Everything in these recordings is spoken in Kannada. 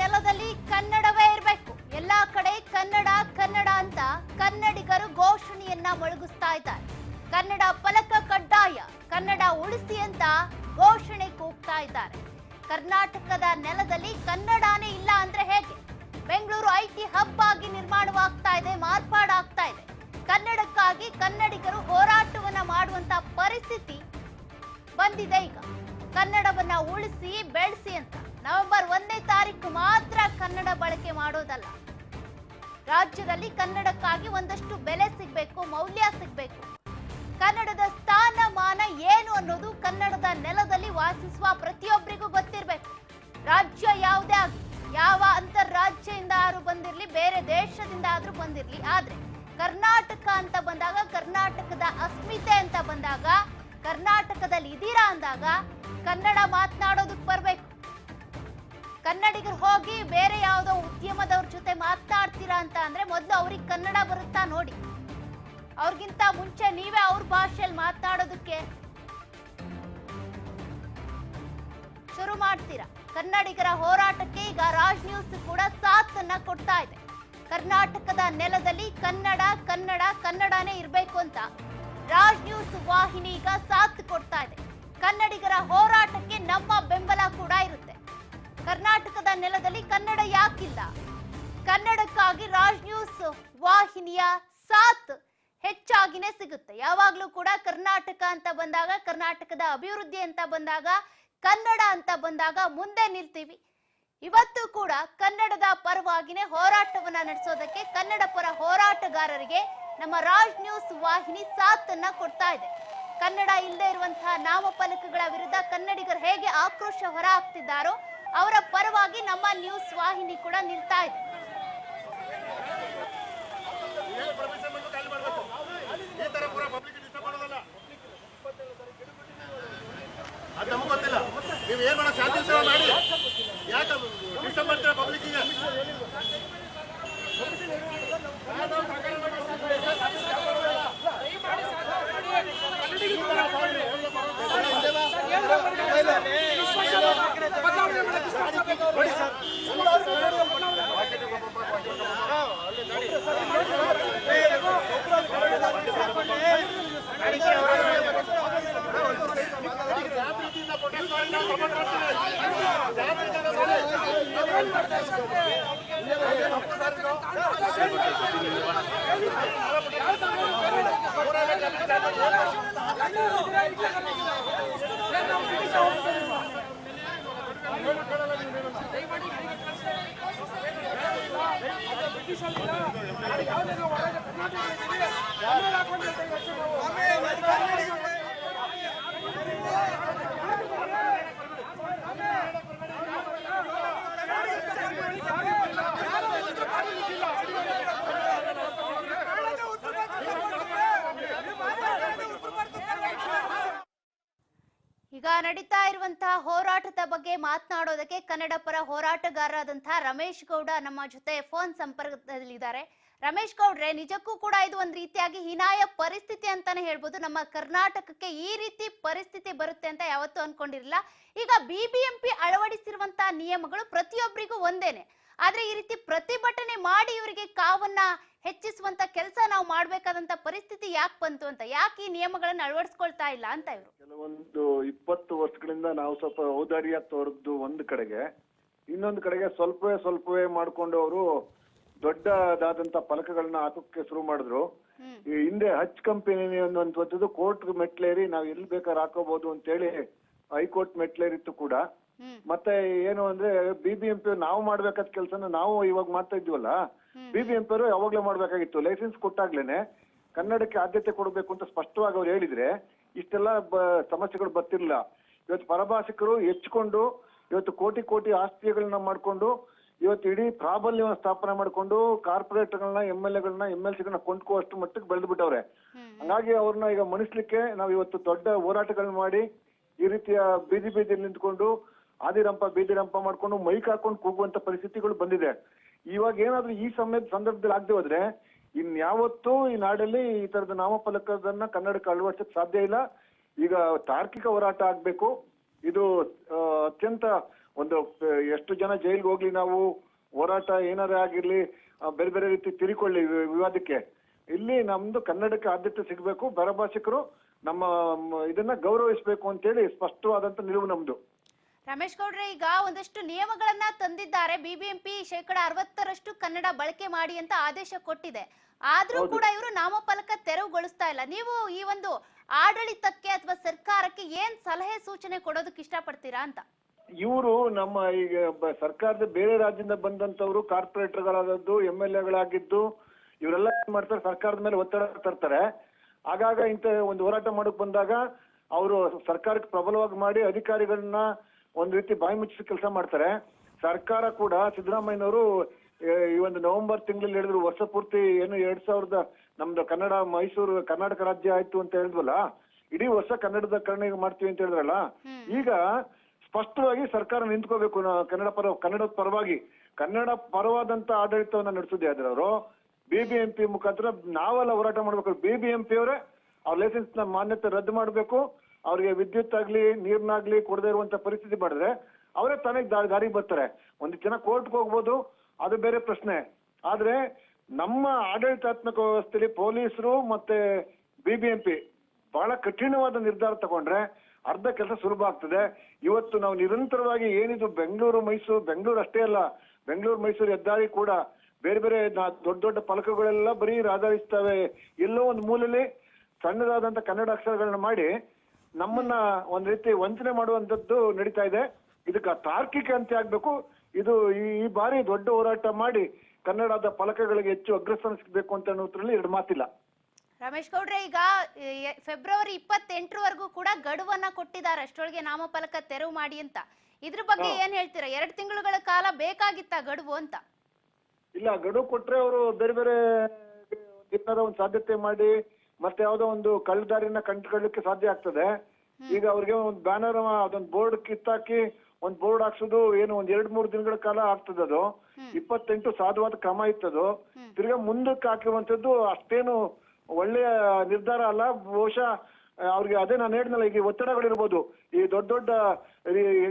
ನೆಲದಲ್ಲಿ ಕನ್ನಡವೇ ಇರಬೇಕು. ಎಲ್ಲಾ ಕಡೆ ಕನ್ನಡ ಕನ್ನಡ ಅಂತ ಕನ್ನಡಿಗರು ಘೋಷಣೆಯನ್ನ ಮೊಳಗಿಸ್ತಾ ಇದ್ದಾರೆ. ಕನ್ನಡ ಫಲಕ ಕಡ್ಡಾಯ, ಕನ್ನಡ ಉಳಿಸಿ ಅಂತ ಘೋಷಣೆ ಕೂಗ್ತಾ ಇದ್ದಾರೆ. ಕರ್ನಾಟಕದ ನೆಲದಲ್ಲಿ ಕನ್ನಡನೇ ಇಲ್ಲ ಅಂದ್ರೆ ಹೇಗೆ? ಬೆಂಗಳೂರು ಐಟಿ ಹಬ್ ಆಗಿ ನಿರ್ಮಾಣವಾಗ್ತಾ ಇದೆ ಮಾರ್ಪಾಡಾಗ್ತಾ ಇದೆ. ಕನ್ನಡಕ್ಕಾಗಿ ಕನ್ನಡಿಗರು ಹೋರಾಟವನ್ನ ಮಾಡುವಂತ ಪರಿಸ್ಥಿತಿ ಬಂದಿದೆ ಈಗ. ಕನ್ನಡವನ್ನ ಉಳಿಸಿ, ಬೆಳೆಸಿ ಅಂತ. ನವೆಂಬರ್ ಒಂದನೇ ತಾರೀಕು ಮಾತ್ರ ಕನ್ನಡ ಬಳಕೆ ಮಾಡೋದಲ್ಲ. ರಾಜ್ಯದಲ್ಲಿ ಕನ್ನಡಕ್ಕಾಗಿ ಒಂದಷ್ಟು ಬೆಲೆ ಸಿಗಬೇಕು, ಮೌಲ್ಯ ಸಿಗಬೇಕು. ಕನ್ನಡದ ಸ್ಥಾನಮಾನ ಏನು ಅನ್ನೋದು ಕನ್ನಡದ ನೆಲದಲ್ಲಿ ವಾಸಿಸುವ ಪ್ರತಿಯೊಬ್ಬರಿಗೂ ಗೊತ್ತಿರಬೇಕು. ರಾಜ್ಯ ಯಾವುದೇ ಆಗ, ಯಾವ ಅಂತಾರಾಜ್ಯದಿಂದ ಆದ್ರೂ ಬಂದಿರಲಿ, ಬೇರೆ ದೇಶದಿಂದ ಆದ್ರೂ ಬಂದಿರಲಿ, ಆದರೆ ಕರ್ನಾಟಕ ಅಂತ ಬಂದಾಗ, ಕರ್ನಾಟಕದ ಅಸ್ಮಿತೆ ಅಂತ ಬಂದಾಗ, ಕರ್ನಾಟಕದಲ್ಲಿ ಇದೀರಾ ಅಂದಾಗ, ಕನ್ನಡ ಮಾತನಾಡೋದಕ್ಕೆ ಬರ್ಬೇಕು. ಕನ್ನಡಿಗರು ಹೋಗಿ ಬೇರೆ ಯಾವುದೋ ಉದ್ಯಮದವ್ರ ಜೊತೆ ಮಾತಾಡ್ತೀರಾ ಅಂತ ಅಂದ್ರೆ ಮೊದಲು ಅವ್ರಿಗೆ ಕನ್ನಡ ಬರುತ್ತಾ ನೋಡಿ. ಅವ್ರಿಗಿಂತ ಮುಂಚೆ ನೀವೇ ಅವ್ರ ಭಾಷೆಯಲ್ಲಿ ಮಾತಾಡೋದಕ್ಕೆ ಶುರು ಮಾಡ್ತೀರಾ. ಕನ್ನಡಿಗರ ಹೋರಾಟಕ್ಕೆ ಈಗ ರಾಜ್ ನ್ಯೂಸ್ ಕೂಡ ಸಾಥನ್ನ ಕೊಡ್ತಾ ಇದೆ. ಕರ್ನಾಟಕದ ನೆಲದಲ್ಲಿ ಕನ್ನಡ ಕನ್ನಡ, ಕನ್ನಡನೇ ಇರಬೇಕು ಅಂತ ರಾಜ್ ನ್ಯೂಸ್ ವಾಹಿನಿ ಈಗ ಸಾಥ್ ಕೊಡ್ತಾ ಇದೆ. ಕನ್ನಡಿಗರ ಹೋರಾಟಕ್ಕೆ ನಮ್ಮ ಬೆಂಬಲ ಕೂಡ ಇರುತ್ತೆ. ಕರ್ನಾಟಕದ ನೆಲದಲ್ಲಿ ಕನ್ನಡ ಯಾಕಿಲ್ಲ? ಕನ್ನಡಕ್ಕಾಗಿ ರಾಜ್ ನ್ಯೂಸ್ ವಾಹಿನಿಯ ಸಾತ್ ಹೆಚ್ಚಾಗಿನೇ ಸಿಗುತ್ತೆ. ಯಾವಾಗ್ಲೂ ಕೂಡ ಕರ್ನಾಟಕ ಅಂತ ಬಂದಾಗ, ಕರ್ನಾಟಕದ ಅಭಿವೃದ್ಧಿ ಅಂತ ಬಂದಾಗ, ಕನ್ನಡ ಅಂತ ಬಂದಾಗ ಮುಂದೆ ನಿಲ್ತೀವಿ. ಇವತ್ತು ಕೂಡ ಕನ್ನಡದ ಪರವಾಗಿನೇ ಹೋರಾಟವನ್ನ ನಡೆಸೋದಕ್ಕೆ ಕನ್ನಡ ಪರ ಹೋರಾಟಗಾರರಿಗೆ ನಮ್ಮ ರಾಜ್ ನ್ಯೂಸ್ ವಾಹಿನಿ ಸಾಥನ್ನ ಕೊಡ್ತಾ ಇದೆ. ಕನ್ನಡ ಇಲ್ಲದೆ ಇರುವಂತಹ ನಾಮಫಲಕಗಳ ವಿರುದ್ಧ ಕನ್ನಡಿಗರು ಹೇಗೆ ಆಕ್ರೋಶ ಹೊರ ಹಾಕ್ತಿದ್ದಾರೋ ಅವರ ಪರವಾಗಿ ನಮ್ಮ ನ್ಯೂಸ್ ವಾಹಿನಿ ಕೂಡ ನಿಲ್ತಾ ಇದೆ ಏನು ಪರ್ಮಿಷನ್ ಬಂದು ಖಾಲಿ ಮಾಡಬೇಕು ಈ ತರ ಪೂರ ಪಬ್ಲಿಕ್ ಡಿಸ್ಟರ್ಬ್ ಮಾಡೋದಲ್ಲ ಅದು ನಮಗೆ ಗೊತ್ತಿಲ್ಲ ನೀವು ಏನ್ ಮಾಡೋ ಶಾಂತಿ ಸೇವೆ ಮಾಡಿ ಯಾಕೆ ಡಿಸ್ಟರ್ಬ್ ಮಾಡ್ತೀರಾ ಪಬ್ಲಿಕ್ಕಿಗೆ ಯಾವ ರೀತಿಯಿಂದ protest ಮಾಡಿ ನಾವು support ಮಾಡ್ತೀವಿ. ಯಾವ ರೀತಿಯಿಂದ ಮಾಡಿ? ಈಗ ನಡೀತಾ ಇರುವಂತಹ ಹೋರಾಟದ ಬಗ್ಗೆ ಮಾತನಾಡೋದಕ್ಕೆ ಕನ್ನಡ ಪರ ಹೋರಾಟಗಾರರಾದಂತಹ ರಮೇಶ್ ಗೌಡ ನಮ್ಮ ಜೊತೆ ಫೋನ್ ಸಂಪರ್ಕದಲ್ಲಿದ್ದಾರೆ. ರಮೇಶ್ ಗೌಡ್ರೆ, ನಿಜಕ್ಕೂ ಕೂಡ ಇದು ಒಂದು ರೀತಿಯಾಗಿ ಹೀನಾಯ ಪರಿಸ್ಥಿತಿ ಅಂತಾನೆ ಹೇಳ್ಬೋದು. ನಮ್ಮ ಕರ್ನಾಟಕಕ್ಕೆ ಈ ರೀತಿ ಪರಿಸ್ಥಿತಿ ಬರುತ್ತೆ ಅಂತ ಯಾವತ್ತೂ ಅನ್ಕೊಂಡಿರಲಿಲ್ಲ. ಈಗ ಬಿಬಿಎಂಪಿ ಅಳವಡಿಸಿರುವಂತಹ ನಿಯಮಗಳು ಪ್ರತಿಯೊಬ್ಬರಿಗೂ ಒಂದೇನೆ. ಆದ್ರೆ ಈ ರೀತಿ ಪ್ರತಿಭಟನೆ ಮಾಡಿ ಇವರಿಗೆ ಕಾವನ್ನ ಹೆಚ್ಚಿಸುವಂತ ಕೆಲಸ ನಾವು ಮಾಡ್ಬೇಕಾದಂತ ಪರಿಸ್ಥಿತಿ ಯಾಕೆ ಬಂತು ಅಂತ ಯಾಕೆ ಈ ನಿಯಮಗಳನ್ನ ಅಳವಡಿಸ್ಕೊಳ್ತಾ ಇಲ್ಲ ಅಂತ ಇವರು? ಕೆಲವೊಂದು ಇಪ್ಪತ್ತು ವರ್ಷಗಳಿಂದ ನಾವು ಸ್ವಲ್ಪ ಔದಾರ್ಯ ತೋರದ್ದು ಒಂದು ಕಡೆಗೆ ಇನ್ನೊಂದು ಕಡೆಗೆ ಸ್ವಲ್ಪವೇ ಸ್ವಲ್ಪವೇ ಮಾಡ್ಕೊಂಡು ಅವರು ದೊಡ್ಡದಾದಂತ ಫಲಕಗಳನ್ನ ಹಾಕೋಕೆ ಶುರು ಮಾಡಿದ್ರು. ಈ ಹಿಂದೆ ಹಚ್ ಕಂಪನಿ ಅನ್ನುವಂಥದ್ದು ಕೋರ್ಟ್ ಮೆಟ್ಲೇರಿ ನಾವು ಎಲ್ಲಿ ಬೇಕಾದ್ರೆ ಹಾಕೋಬಹುದು ಅಂತೇಳಿ ಹೈಕೋರ್ಟ್ ಮೆಟ್ಲೇರಿತ್ತು ಕೂಡ. ಮತ್ತೆ ಏನು ಅಂದ್ರೆ ಬಿಬಿಎಂಪಿ ನಾವು ಮಾಡ್ಬೇಕಾದ ಕೆಲಸನ ನಾವು ಇವಾಗ ಮಾಡ್ತಾ ಇದ್ವಲ್ಲ ಬಿಬಿಎಂಪಿ ಅವರು ಯಾವಾಗ್ಲೇ ಮಾಡ್ಬೇಕಾಗಿತ್ತು. ಲೈಸೆನ್ಸ್ ಕೊಟ್ಟಾಗ್ಲೇನೆ ಕನ್ನಡಕ್ಕೆ ಆದ್ಯತೆ ಕೊಡಬೇಕು ಅಂತ ಸ್ಪಷ್ಟವಾಗಿ ಅವ್ರು ಹೇಳಿದ್ರೆ ಇಷ್ಟೆಲ್ಲ ಸಮಸ್ಯೆಗಳು ಬರ್ತಿರ್ಲಿಲ್ಲ. ಇವತ್ತು ಪರಭಾಷಿಕರು ಹೆಚ್ಚಿಕೊಂಡು ಇವತ್ತು ಕೋಟಿ ಕೋಟಿ ಆಸ್ತಿಗಳನ್ನ ಮಾಡ್ಕೊಂಡು ಇವತ್ತು ಇಡೀ ಪ್ರಾಬಲ್ಯವನ್ನು ಸ್ಥಾಪನೆ ಮಾಡ್ಕೊಂಡು ಕಾರ್ಪೊರೇಟ್ಗಳನ್ನ ಎಂ ಎಲ್ ಎಗಳನ್ನ ಎಂ ಎಲ್ ಸಿಗಳನ್ನ ಕೊಂಡ್ಕೋಷ್ಟು ಮಟ್ಟಕ್ಕೆ ಬೆಳೆದು ಬಿಟ್ಟವ್ರೆ ಹಂಗಾಗಿ ಅವ್ರನ್ನ ಈಗ ಮಣಿಸ್ಲಿಕ್ಕೆ ನಾವು ಇವತ್ತು ದೊಡ್ಡ ಹೋರಾಟಗಳನ್ನ ಮಾಡಿ ಈ ರೀತಿಯ ಬೀದಿ ಬೀದಿಯಲ್ಲಿ ನಿಂತ್ಕೊಂಡು ಆದಿರಂಪ ಬೀದಿರಂಪ ಮಾಡ್ಕೊಂಡು ಮೈಕ್ ಹಾಕೊಂಡು ಕೂಗುವಂತ ಪರಿಸ್ಥಿತಿಗಳು ಬಂದಿದೆ. ಇವಾಗ ಏನಾದ್ರೂ ಈ ಸಮಯದ ಸಂದರ್ಭದಲ್ಲಿ ಆಗದೆ ಹೋದ್ರೆ, ಇನ್ಯಾವತ್ತೂ ಈ ನಾಡಲ್ಲಿ ಈ ತರದ ನಾಮಫಲಕದನ್ನ ಕನ್ನಡಕ್ಕೆ ಅಳವಡಿಸಕ್ ಸಾಧ್ಯ ಇಲ್ಲ. ಈಗ ತಾರ್ಕಿಕ ಹೋರಾಟ ಆಗ್ಬೇಕು. ಇದು ಅತ್ಯಂತ ಒಂದು, ಎಷ್ಟು ಜನ ಜೈಲ್ಗೆ ಹೋಗ್ಲಿ ನಾವು, ಹೋರಾಟ ಏನಾರೇ ಆಗಿರ್ಲಿ ಬೇರೆ ಬೇರೆ ರೀತಿ ತಿರುಕೊಳ್ಳಿ ವಿವಾದಕ್ಕೆ. ಇಲ್ಲಿ ನಮ್ದು ಕನ್ನಡಕ್ಕೆ ಆದ್ಯತೆ ಸಿಗಬೇಕು. ಬರಭಾಷಿಕರು ನಮ್ಮ ಇದನ್ನ ಗೌರವಿಸಬೇಕು ಅಂತೇಳಿ ಸ್ಪಷ್ಟವಾದಂತ ನಿಲುವು ನಮ್ದು. ರಮೇಶ್ ಗೌಡ್ರೆ, ಈಗ ಒಂದಷ್ಟು ನಿಯಮಗಳನ್ನ ತಂದಿದ್ದಾರೆ. ಬಿಬಿಎಂಪಿ ಶೇಕಡ ಅರವತ್ತರಷ್ಟು ಕನ್ನಡ ಬಳಕೆ ಮಾಡಿ ಅಂತ ಆದೇಶ ಕೊಟ್ಟಿದೆ. ಆದ್ರೂ ಕೂಡ ಇವರು ನಾಮಫಲಕ ತೆರವುಗೊಳಿಸ್ತಾ ಇಲ್ಲ. ನೀವು ಈ ಒಂದು ಆಡಳಿತಕ್ಕೆ ಅಥವಾ ಸರ್ಕಾರಕ್ಕೆ ಏನ್ ಸಲಹೆ ಸೂಚನೆ ಕೊಡೋದಕ್ಕೆ ಇಷ್ಟಪಡ್ತೀರಾ ಅಂತ? ಇವರು ನಮ್ಮ ಈಗ ಸರ್ಕಾರದ ಬೇರೆ ರಾಜ್ಯದಿಂದ ಬಂದಂತವ್ರು ಕಾರ್ಪೊರೇಟರ್ಗಳಾದದ್ದು ಎಂ ಎಲ್ ಎಗಳಾಗಿದ್ದು ಇವರೆಲ್ಲ ಏನ್ ಮಾಡ್ತಾರೆ ಸರ್ಕಾರದ ಮೇಲೆ ಒತ್ತಡ ತರ್ತಾರೆ. ಆಗಾಗ ಇಂತ ಒಂದು ಹೋರಾಟ ಮಾಡಕ್ ಬಂದಾಗ ಅವರು ಸರ್ಕಾರಕ್ಕೆ ಪ್ರಬಲವಾಗಿ ಮಾಡಿ ಅಧಿಕಾರಿಗಳನ್ನ ಒಂದ್ ರೀತಿ ಬಾಯಿ ಮುಚ್ಚಿಸಿ ಕೆಲಸ ಮಾಡ್ತಾರೆ. ಸರ್ಕಾರ ಕೂಡ ಸಿದ್ದರಾಮಯ್ಯನವರು ಈ ಒಂದು ನವೆಂಬರ್ ತಿಂಗಳಲ್ಲಿ ಹೇಳಿದ್ರು ವರ್ಷ ಪೂರ್ತಿ ಏನು ಎರಡ್ ಸಾವಿರದ ನಮ್ದು ಕನ್ನಡ ಮೈಸೂರು ಕರ್ನಾಟಕ ರಾಜ್ಯ ಆಯ್ತು ಅಂತ ಹೇಳಿದ್ವಲ್ಲ ಇಡೀ ವರ್ಷ ಕನ್ನಡದ ಕರ್ಣ ಮಾಡ್ತೀವಿ ಅಂತ ಹೇಳಿದ್ರಲ್ಲ ಈಗ ಸ್ಪಷ್ಟವಾಗಿ ಸರ್ಕಾರ ನಿಂತ್ಕೋಬೇಕು ಕನ್ನಡ ಪರ ಕನ್ನಡದ ಪರವಾಗಿ. ಕನ್ನಡ ಪರವಾದಂತ ಆಡಳಿತವನ್ನ ನಡೆಸಿದೆ ಆದ್ರೆ ಅವರು? ಬಿಬಿಎಂಪಿ ಮುಖಾಂತರ ನಾವೆಲ್ಲ ಹೋರಾಟ ಮಾಡ್ಬೇಕು. ಬಿಬಿಎಂಪಿ ಅವರೇ ಅವ್ರ ಲೈಸೆನ್ಸ್ನ ಮಾನ್ಯತೆ ರದ್ದು ಮಾಡಬೇಕು. ಅವ್ರಿಗೆ ವಿದ್ಯುತ್ ಆಗ್ಲಿ ನೀರ್ನಾಗ್ಲಿ ಕೊಡದೇ ಇರುವಂತ ಪರಿಸ್ಥಿತಿ ಮಾಡಿದ್ರೆ ಅವರೇ ತಾನೇ ದಾರಿ ಬರ್ತಾರೆ. ಒಂದು ಜನ ಕೋರ್ಟ್ಗೆ ಹೋಗ್ಬೋದು, ಅದು ಬೇರೆ ಪ್ರಶ್ನೆ. ಆದ್ರೆ ನಮ್ಮ ಆಡಳಿತಾತ್ಮಕ ವ್ಯವಸ್ಥೆಯಲ್ಲಿ ಪೊಲೀಸರು ಮತ್ತೆ ಬಿಬಿಎಂಪಿ ಬಹಳ ಕಠಿಣವಾದ ನಿರ್ಧಾರ ತಗೊಂಡ್ರೆ ಅರ್ಧ ಕೆಲಸ ಸುಲಭ ಆಗ್ತದೆ. ಇವತ್ತು ನಾವು ನಿರಂತರವಾಗಿ ಏನಿದು ಬೆಂಗಳೂರು, ಮೈಸೂರು, ಬೆಂಗಳೂರು ಅಷ್ಟೇ ಅಲ್ಲ, ಬೆಂಗಳೂರು, ಮೈಸೂರು ಹೆದ್ದಾರಿ ಕೂಡ ಬೇರೆ ಬೇರೆ ದೊಡ್ಡ ದೊಡ್ಡ ಫಲಕಗಳೆಲ್ಲ ಬರೀ ರಾಧಾರಿಸ್ತವೆ ಎಲ್ಲೋ ಒಂದು ಮೂಲೆಯಲ್ಲಿ ಸಣ್ಣದಾದಂತ ಕನ್ನಡ ಅಕ್ಷರಗಳನ್ನ ಮಾಡಿ ನಮ್ಮನ್ನ ಒಂದ್ ರೀತಿ ವಂಚನೆ ಮಾಡುವಂತದ್ದು ನಡೀತಾ ಇದೆ. ಇದಕ್ಕೆ ತಾರ್ಕಿಕ ಅಂತ ಆಗ್ಬೇಕು. ಇದು ಈ ಬಾರಿ ದೊಡ್ಡ ಹೋರಾಟ ಮಾಡಿ ಕನ್ನಡದ ಫಲಕಗಳಿಗೆ ಹೆಚ್ಚು ಅಗ್ರಸ್ಥಾನ ಸಿಗಬೇಕು ಅಂತ ಅನ್ನೋದ್ರಲ್ಲಿ ಎರಡು ಮಾತಿಲ್ಲ. ರಮೇಶ್ ಗೌಡ್ರೆ ಈಗ ಫೆಬ್ರವರಿ ಇಪ್ಪತ್ತೆಂಟರವರೆಗೂ ಕೂಡ ಗಡುವನ್ನ ಕೊಟ್ಟಿದ್ದಾರೆ. ಅಷ್ಟೊಳಗೆ ನಾಮಫಲಕ ತೆರವು ಮಾಡಿ ಅಂತ. ಇದ್ರ ಬಗ್ಗೆ ಏನ್ ಹೇಳ್ತೀರಾ? ಎರಡು ತಿಂಗಳುಗಳ ಕಾಲ ಬೇಕಾಗಿತ್ತ ಗಡುವು ಅಂತ? ಇಲ್ಲ ಗಡುವು ಕೊಟ್ರೆ ಅವರು ಬೇರೆ ಬೇರೆ ಏನಾರ ಒಂದು ಸಾಧ್ಯತೆ ಮಾಡಿ ಮತ್ತೆ ಯಾವ್ದೋ ಒಂದು ಕಳ್ಳದಾರಿನ ಕಂಡುಕೊಳ್ಳಕ್ಕೆ ಸಾಧ್ಯ ಆಗ್ತದೆ. ಈಗ ಅವ್ರಿಗೆ ಒಂದು ಬ್ಯಾನರ್ ಅದೊಂದು ಬೋರ್ಡ್ ಕಿತ್ತಾಕಿ ಒಂದ್ ಬೋರ್ಡ್ ಹಾಕ್ಸೋದು ಏನು ಒಂದ್ ಎರಡ್ ಮೂರು ದಿನಗಳ ಕಾಲ ಆಗ್ತದದು ಅದು. ಇಪ್ಪತ್ತೆಂಟು ಸಾಧುವಾದ ಕ್ರಮ ಇತ್ತದು ತಿರ್ಗಾ ಮುಂದಕ್ಕೆ ಹಾಕಿರುವಂತದ್ದು ಅಷ್ಟೇನು ಒಳ್ಳೆಯ ನಿರ್ಧಾರ ಅಲ್ಲ. ಬಹುಶಃ ಅವ್ರಿಗೆ ಅದೇ ನಾನು ಹೇಳಿದ್ನಲ್ಲ ಈಗ ಈ ಒತ್ತಡಗಳಿರ್ಬೋದು. ಈ ದೊಡ್ಡ ದೊಡ್ಡ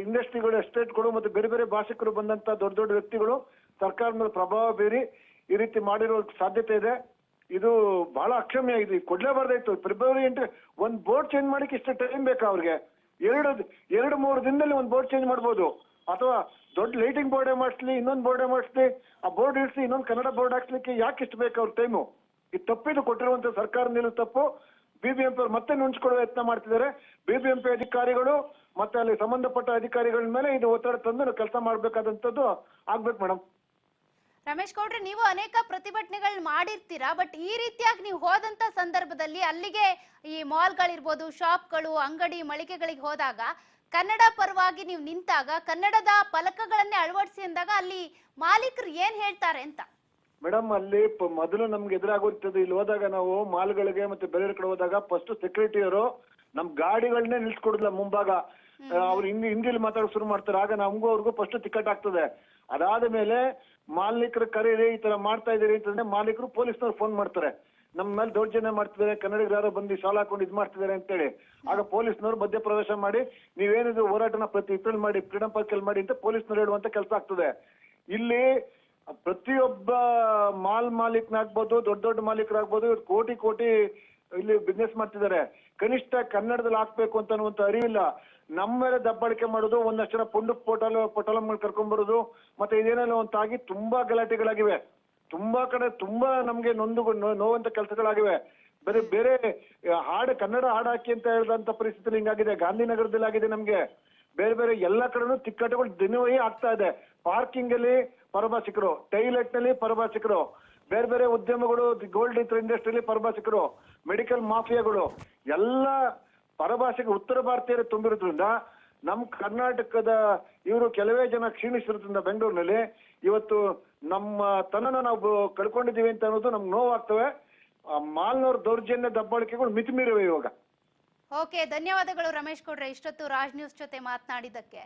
ಇಂಡಸ್ಟ್ರಿಗಳು ಎಸ್ಟೇಟ್ಗಳು ಮತ್ತೆ ಬೇರೆ ಬೇರೆ ಭಾಷಿಕರು ಬಂದಂತ ದೊಡ್ಡ ದೊಡ್ಡ ವ್ಯಕ್ತಿಗಳು ಸರ್ಕಾರದ ಮೇಲೆ ಪ್ರಭಾವ ಬೀರಿ ಈ ರೀತಿ ಮಾಡಿರೋ ಸಾಧ್ಯತೆ ಇದೆ. ಇದು ಬಹಳ ಅಕ್ಷಮ್ಯ. ಇದು ಕೊಡ್ಲೇಬಾರ್ದಾಯ್ತು. ಫೆಬ್ರವರಿ ಎಂಟ್ರಿ ಒಂದ್ ಬೋರ್ಡ್ ಚೇಂಜ್ ಮಾಡಕ್ಕೆ ಇಷ್ಟು ಟೈಮ್ ಬೇಕಾ ಅವ್ರಿಗೆ? ಎರಡು ಎರಡು ಮೂರು ದಿನದಲ್ಲಿ ಒಂದು ಬೋರ್ಡ್ ಚೇಂಜ್ ಮಾಡ್ಬೋದು. ಅಥವಾ ದೊಡ್ಡ ಲೈಟಿಂಗ್ ಬೋರ್ಡೇ ಮಾಡಿಸ್ಲಿ, ಇನ್ನೊಂದು ಬೋರ್ಡೇ ಮಾಡಿಸ್ಲಿ, ಆ ಬೋರ್ಡ್ ಇಳಿಸಿ, ಇನ್ನೊಂದು ಕನ್ನಡ ಬೋರ್ಡ್ ಹಾಕ್ಸ್ಲಿಕ್ಕೆ ಯಾಕೆ ಇಷ್ಟು ಬೇಕು ಅವ್ರ ಟೈಮು ಈ ತಪ್ಪಿದು ಕೊಟ್ಟಿರುವಂತ ಸರ್ಕಾರ ನಿಲುವು ತಪ್ಪು ಬಿಬಿಎಂಪಿ ಅವ್ರು ಮತ್ತೆ ನುಂಚ್ಕೊಳ್ಳುವ ಯತ್ನ ಮಾಡ್ತಿದ್ದಾರೆ. ಬಿಬಿಎಂಪಿ ಅಧಿಕಾರಿಗಳು ಮತ್ತೆ ಅಲ್ಲಿ ಸಂಬಂಧಪಟ್ಟ ಅಧಿಕಾರಿಗಳ ಮೇಲೆ ಇದು ಒತ್ತಡ ತಂದು ಕೆಲಸ ಮಾಡಬೇಕಾದಂಥದ್ದು ಆಗ್ಬೇಕು ಮೇಡಮ್ ರಮೇಶ್ ಗೌಡ್ರೆ ನೀವು ಅನೇಕ ಪ್ರತಿಭಟನೆಗಳು ಮಾಡಿರ್ತೀರಾ ಬಟ್ ಈ ರೀತಿಯಾಗಿ ನೀವು ಹೋದಂತ ಸಂದರ್ಭದಲ್ಲಿ ಅಲ್ಲಿಗೆ ಈ ಮಾಲ್ಗಳಿರ್ಬೋದು ಶಾಪ್ಗಳು ಅಂಗಡಿ ಮಳಿಗೆಗಳಿಗೆ ಹೋದಾಗ ಕನ್ನಡ ಪರವಾಗಿ ನೀವು ನಿಂತಾಗ ಕನ್ನಡದ ಫಲಕಗಳನ್ನೇ ಅಳವಡಿಸಿ ಅಂದಾಗ ಅಲ್ಲಿ ಮಾಲೀಕರು ಏನ್ ಹೇಳ್ತಾರೆ ಅಂತ? ಮೇಡಮ್ ಅಲ್ಲಿ ಮೊದಲು ನಮ್ಗೆ ಎದುರಾಗುತ್ತದೆ ಇಲ್ಲಿ ಹೋದಾಗ ನಾವು ಮಾಲ್ಗಳಿಗೆ ಮತ್ತೆ ಬೇರೆ ಕಡೆ ಹೋದಾಗ ಫಸ್ಟ್ ಸೆಕ್ಯೂರಿಟಿಯವರು ನಮ್ ಗಾಡಿಗಳನ್ನೇ ನಿಲ್ಸ್ಕೊಡುದಿಲ್ಲ ಮುಂಭಾಗ. ಅವ್ರು ಹಿಂದಿ ಹಿಂದಿಲಿ ಮಾತಾಡೋಕೆ ಶುರು ಮಾಡ್ತಾರೆ. ಆಗ ನಮಗೂ ಅವ್ರಿಗೂ ಫಸ್ಟ್ ಟಿಕೆಟ್ ಆಗ್ತದೆ. ಅದಾದ ಮೇಲೆ ಮಾಲೀಕರು ಕರೀರಿ, ಈ ತರ ಮಾಡ್ತಾ ಇದೀರಿ ಅಂತಂದ್ರೆ ಮಾಲೀಕರು ಪೊಲೀಸ್ನವ್ರು ಫೋನ್ ಮಾಡ್ತಾರೆ. ನಮ್ಮ ಮೇಲೆ ದೌರ್ಜನ್ಯ ಮಾಡ್ತಿದ್ದಾರೆ, ಕನ್ನಡಿಗರು ಯಾರೋ ಬಂದು ಸಾಲ ಹಾಕೊಂಡು ಇದು ಮಾಡ್ತಿದ್ದಾರೆ ಅಂತೇಳಿ. ಆಗ ಪೊಲೀಸ್ನವ್ರು ಮಧ್ಯ ಪ್ರವೇಶ ಮಾಡಿ, ನೀವೇನಿದ್ರು ಹೋರಾಟನ ಪ್ರತಿ ಇದ್ರಲ್ಲಿ ಮಾಡಿ ಫ್ರೀಡಂ ಪಾರ್ಕ್ ಅಲ್ಲಿ ಮಾಡಿ ಅಂತ ಪೊಲೀಸ್ನವ್ರು ಹೇಳುವಂತ ಕೆಲಸ ಆಗ್ತದೆ. ಇಲ್ಲಿ ಪ್ರತಿಯೊಬ್ಬ ಮಾಲ್ ಮಾಲೀಕನಾಗ್ಬೋದು, ದೊಡ್ಡ ದೊಡ್ಡ ಮಾಲೀಕರಾಗ್ಬೋದು, ಇವ್ರು ಕೋಟಿ ಕೋಟಿ ಇಲ್ಲಿ ಬಿಸ್ನೆಸ್ ಮಾಡ್ತಿದ್ದಾರೆ. ಕನಿಷ್ಠ ಕನ್ನಡದಲ್ಲಿ ಹಾಕ್ಬೇಕು ಅಂತ ಅನ್ನುವಂತ ಅರಿವಿಲ್ಲ. ನಮ್ಮ ಮೇಲೆ ದಬ್ಬಾಳಿಕೆ ಮಾಡೋದು, ಒಂದಷ್ಟು ಜನ ಪುಂಡು ಪೋಟಲ್ ಪೊಟಲಮ್ಗಳು ಕರ್ಕೊಂಡ್ ಬರೋದು, ಮತ್ತೆ ಇದೇನೆಲ್ಲ ಒಂತಾಗಿ ತುಂಬಾ ಗಲಾಟೆಗಳಾಗಿವೆ. ತುಂಬಾ ಕಡೆ ತುಂಬಾ ನಮ್ಗೆ ನೊಂದು ನೋವಂತ ಕೆಲಸಗಳಾಗಿವೆ. ಬೇರೆ ಬೇರೆ ಹಾಡು, ಕನ್ನಡ ಹಾಡು ಹಾಕಿ ಅಂತ ಹೇಳಿದಂತ ಪರಿಸ್ಥಿತಿ ಹಿಂಗಾಗಿದೆ. ಗಾಂಧಿನಗರದಲ್ಲಿ ಆಗಿದೆ ನಮ್ಗೆ. ಬೇರೆ ಬೇರೆ ಎಲ್ಲಾ ಕಡೆನೂ ತಿಕ್ಕಟ್ಟುಗಳು ದಿನವೇ ಆಗ್ತಾ ಇದೆ. ಪಾರ್ಕಿಂಗ್ ಅಲ್ಲಿ ಪರಭಾಷಿಕರು ಟೈಲೆಟ್ನಲ್ಲಿ ಪರಭಾಷಿಕರು ಬೇರೆ ಬೇರೆ ಉದ್ಯಮಗಳು ಗೋಲ್ಡ್ ಇಂಡಸ್ಟ್ರಿಯಲ್ಲಿ ಪರಭಾಷಿಕರು ಮೆಡಿಕಲ್ ಮಾಫಿಯಾಗಳು, ಎಲ್ಲ ಪರಭಾಷೆಗೆ ಉತ್ತರ ಭಾರತೀಯರೇ ತುಂಬಿರೋದ್ರಿಂದ ನಮ್ಮ ಕರ್ನಾಟಕದ ಇವರು ಕೆಲವೇ ಜನ ಕ್ಷೀಣಿಸಿರೋದ್ರಿಂದ ಬೆಂಗಳೂರಿನಲ್ಲಿ ಇವತ್ತು ನಮ್ಮ ತನನ ನಾವು ಕಳ್ಕೊಂಡಿದ್ದೀವಿ ಅಂತ ಅನ್ನೋದು ನಮ್ಗೆ ನೋವಾಗ್ತವೆ. ಮಾಲ್ನವ್ರ ದೌರ್ಜನ್ಯ ದಬ್ಬಾಳಿಕೆಗಳು ಮಿತಿಮೀರಿವೆ ಇವಾಗ. ಓಕೆ, ಧನ್ಯವಾದಗಳು ರಮೇಶ್ ಕೊಡ್ರೆ ಇಷ್ಟೊತ್ತು ರಾಜ್ ನ್ಯೂಸ್ ಜೊತೆ ಮಾತನಾಡಿದ್ದಕ್ಕೆ.